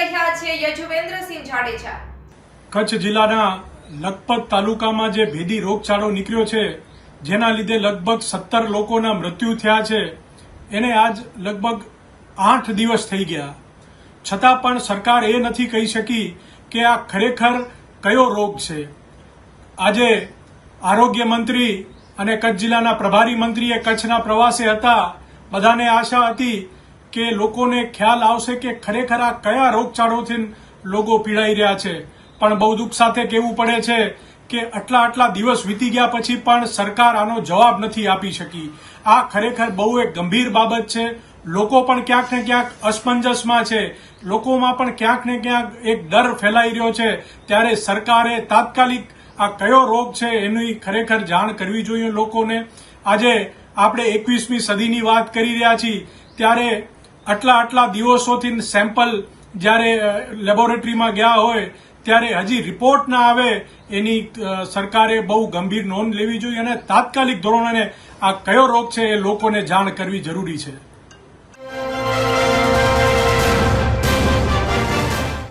રહ્યા છે યજુવેન્દ્રસિંહ જાડેજા. કચ્છ જિલ્લાના લખપત તાલુકામાં જે ભેદી રોગચાળો નીકળ્યો છે, જેના લીધે લગભગ સત્તર લોકોના મૃત્યુ થયા છે. એને આજ લગભગ આઠ દિવસ થઈ ગયા. છતાં પણ સરકાર એ નથી કહી શકી કે આ ખરેખર કયો રોગ છે. આજે આરોગ્ય મંત્રી અને કચ્છ જિલ્લાના પ્રભારી મંત્રીએ કચ્છના પ્રવાસે હતા. બધાને આશા હતી કે લોકોને ખ્યાલ આવશે કે ખરેખર આ કયા રોગચાળોથી લોકો પીડાઈ રહ્યા છે. પણ બહુ દુઃખ સાથે કહેવું પડે છે કે આટલા આટલા દિવસ વીતી ગયા પછી પણ સરકાર આનો જવાબ નથી આપી શકી. આ ખરેખર બહુ એક ગંભીર બાબત છે. લોકો પણ ક્યાંક ને ક્યાંક અસમંજસમાં છે. લોકોમાં પણ ક્યાંક ને ક્યાંક એક ડર ફેલાઈ રહ્યો છે. ત્યારે સરકારે તાત્કાલિક આ કયો રોગ છે એની ખરેખર જાણ કરવી જોઈએ લોકોને. આજે આપણે એકવીસમી સદીની વાત કરી રહ્યા છીએ. ત્યારે આટલા આટલા દિવસોથી સેમ્પલ જ્યારે લેબોરેટરીમાં ગયા હોય, ત્યારે હજી રિપોર્ટ ના આવે, એની સરકારે બહુ ગંભીર નોંધ લેવી જોઈએ અને તાત્કાલિક ધોરણે આ કયો રોગ છે એ લોકોને જાણ કરવી જરૂરી છે.